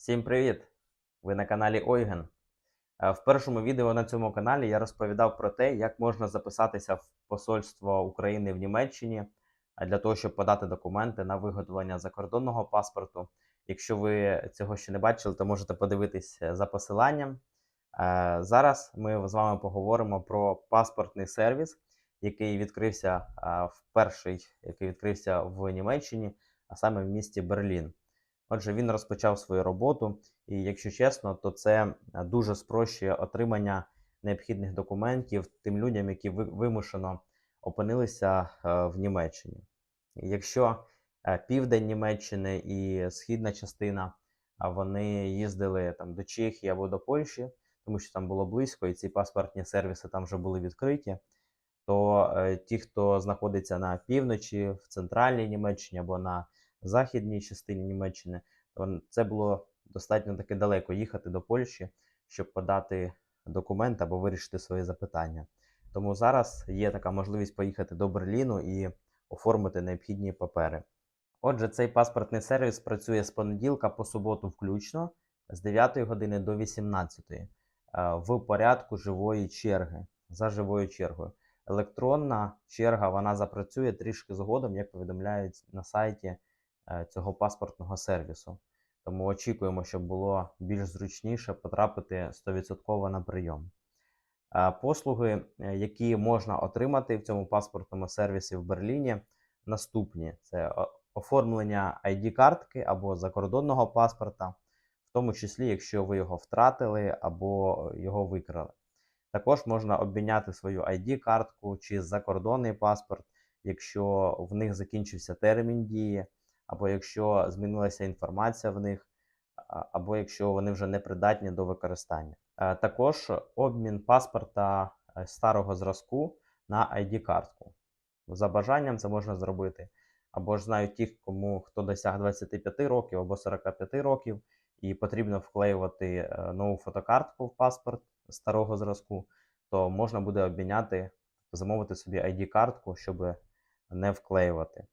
Всім привіт! Ви на каналі Ойген. Е, В першому відео на цьому каналі я розповідав про те, як можна записатися в посольство України в Німеччині е, для того, щоб подати документи на виготовлення закордонного паспорту. Якщо ви цього ще не бачили, то можете подивитись е, за посиланням. Зараз ми з вами поговоримо про паспортний сервіс, який відкрився в перший, який відкрився в Німеччині, а саме в місті Берлін. Отже, він розпочав свою роботу, і якщо чесно, то це е, дуже спрощує отримання необхідних документів тим людям, які ви- вимушено опинилися е, в Німеччині. Якщо е, південь Німеччини і східна частина, вони їздили там до Чехії або до Польщі, тому що там було близько, і ці паспортні сервіси там вже були відкриті. То ті, хто знаходиться на півночі, в центральній Німеччині або на західній частині Німеччини, то це було достатньо таки далеко їхати до Польщі, щоб подати документ або вирішити свої запитання. Тому зараз є така можливість поїхати до Берліну і оформити необхідні папери. Отже, цей паспортний сервіс працює з понеділка по суботу включно з 9 години до 18 е, в порядку живої черги за живою чергою. Електронна черга вона запрацює трішки згодом, як повідомляють на сайті цього паспортного сервісу. Тому очікуємо, щоб було більш зручніше потрапити 100% на прийом. Е, Послуги, е, які можна отримати в цьому паспортному сервісі в Берліні, наступні: це оформлення ID-картки або закордонного паспорта, в тому числі, якщо ви його втратили або його викрали. Також можна обміняти свою ID-картку чи закордонний паспорт, якщо в них закінчився термін дії, або якщо змінилася інформація в них, або якщо вони вже не придатні до використання. Е, Також обмін паспорта е, старого зразку на ID-картку. За бажанням це можна зробити. Або ж знають ті, кому хто досяг 25 років або 45 років, і потрібно вклеювати е, нову фотокартку в паспорт старого зразку, то можна буде обміняти, замовити собі ID-картку, щоб не вклеювати.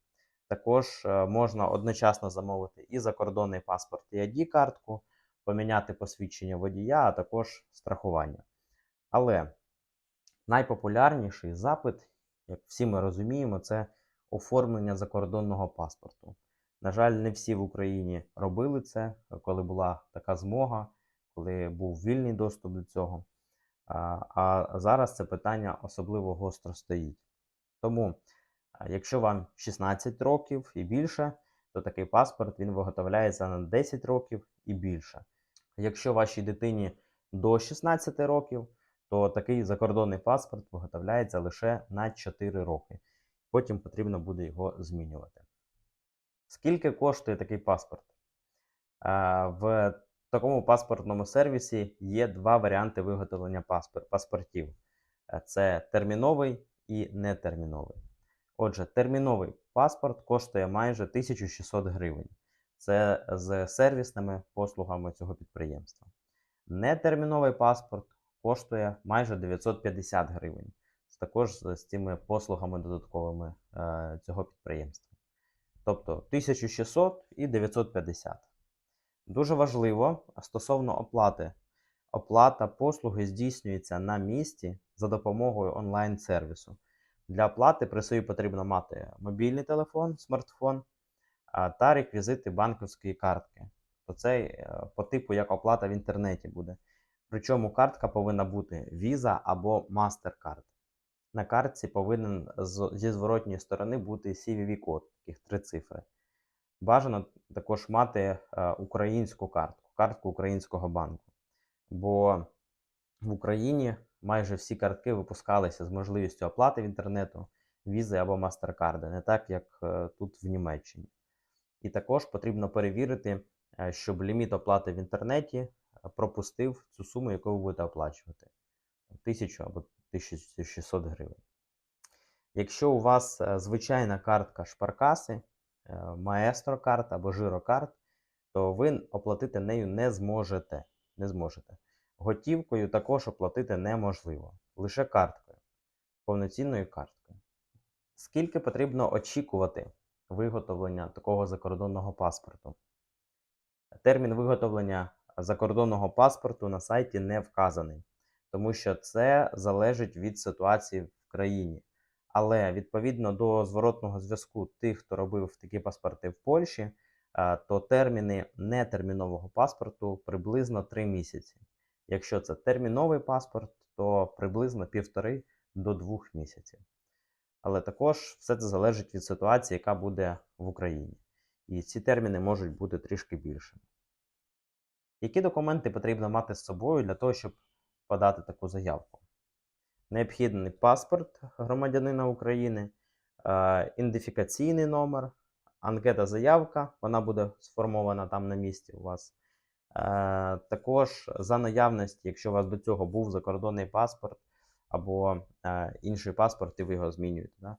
Також е, можна одночасно замовити і закордонний паспорт, і ID-картку, поміняти посвідчення водія, а також страхування. Але найпопулярніший запит, як всі ми розуміємо, це оформлення закордонного паспорту. На жаль, не всі в Україні робили це, коли була така змога, коли був вільний доступ до цього. А, зараз це питання особливо гостро стоїть. Тому, якщо вам 16 років і більше, то такий паспорт він виготовляється на 10 років і більше. Якщо вашій дитині до 16 років, то такий закордонний паспорт виготовляється лише на 4 роки. Потім потрібно буде його змінювати. Скільки коштує такий паспорт? В такому паспортному сервісі є два варіанти виготовлення паспортів: це терміновий і нетерміновий. Отже, терміновий паспорт коштує майже 1600 гривень. Це з сервісними послугами цього підприємства. Нетерміновий паспорт коштує майже 950 гривень. Це також з цими послугами додатковими е, цього підприємства. Тобто 1600 і 950. Дуже важливо стосовно оплати. Оплата послуги здійснюється на місці за допомогою онлайн-сервісу. Для оплати при собі потрібно мати мобільний телефон, смартфон та реквізити банківської картки. То це е, по типу як оплата в інтернеті буде. Причому картка повинна бути Visa або MasterCard. На картці повинен зі зворотньої сторони бути CVV-код, таких три цифри. Бажано також мати е, українську картку, картку українського банку. Бо в Україні майже всі картки випускалися з можливістю оплати в інтернету, візи або MasterCard, не так як е, тут в Німеччині. І також потрібно перевірити, е, щоб ліміт оплати в інтернеті е, пропустив цю суму, яку ви будете оплачувати 1000 або 1600 гривень. Якщо у вас звичайна картка шпаркаси, маестро карт або жирокарт, то ви оплатити нею не зможете. Не зможете. Готівкою також оплатити неможливо, лише карткою, повноцінною карткою. Скільки потрібно очікувати виготовлення такого закордонного паспорту? Термін виготовлення закордонного паспорту на сайті не вказаний, тому що це залежить від ситуації в країні. Але відповідно до зворотного зв'язку тих, хто робив такі паспорти в Польщі, е, то терміни нетермінового паспорту приблизно 3 місяці. Якщо це терміновий паспорт, то приблизно півтори до двох місяців. Але також все це залежить від ситуації, яка буде в Україні. І ці терміни можуть бути трішки більшими. Які документи потрібно мати з собою для того, щоб подати таку заявку? Необхідний паспорт громадянина України, е, ідентифікаційний номер, анкета заявка, вона буде сформована там на місці у вас. Е, Також за наявності, якщо у вас до цього був закордонний паспорт або е, інший паспорт, і ви його змінюєте, да?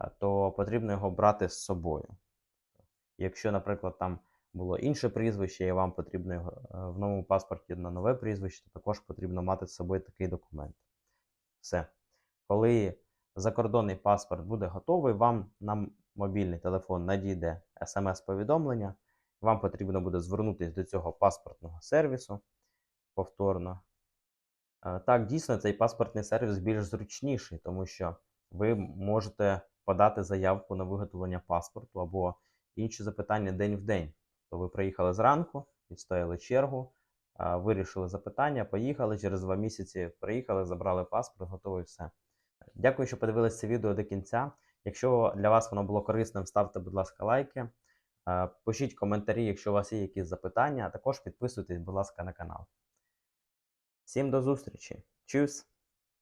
е, то потрібно його брати з собою. Якщо, наприклад, там було інше прізвище, і вам потрібно його в новому паспорті на нове прізвище, то також потрібно мати з собою такий документ. Все. Коли закордонний паспорт буде готовий, вам на мобільний телефон надійде смс-повідомлення. Вам потрібно буде звернутися до цього паспортного сервісу повторно. Е, Так, дійсно, цей паспортний сервіс більш зручніший, тому що ви можете подати заявку на виготовлення паспорту або інші запитання день в день. То ви приїхали зранку, відстояли чергу, вирішили запитання, поїхали через два місяці. Приїхали, забрали паспорт, готово і все. Дякую, що подивилися це відео до кінця. Якщо для вас воно було корисним, ставте, будь ласка, лайки. Е, Пишіть коментарі, якщо у вас є якісь запитання, а також підписуйтесь, будь ласка, на канал. Всім до зустрічі. Чус!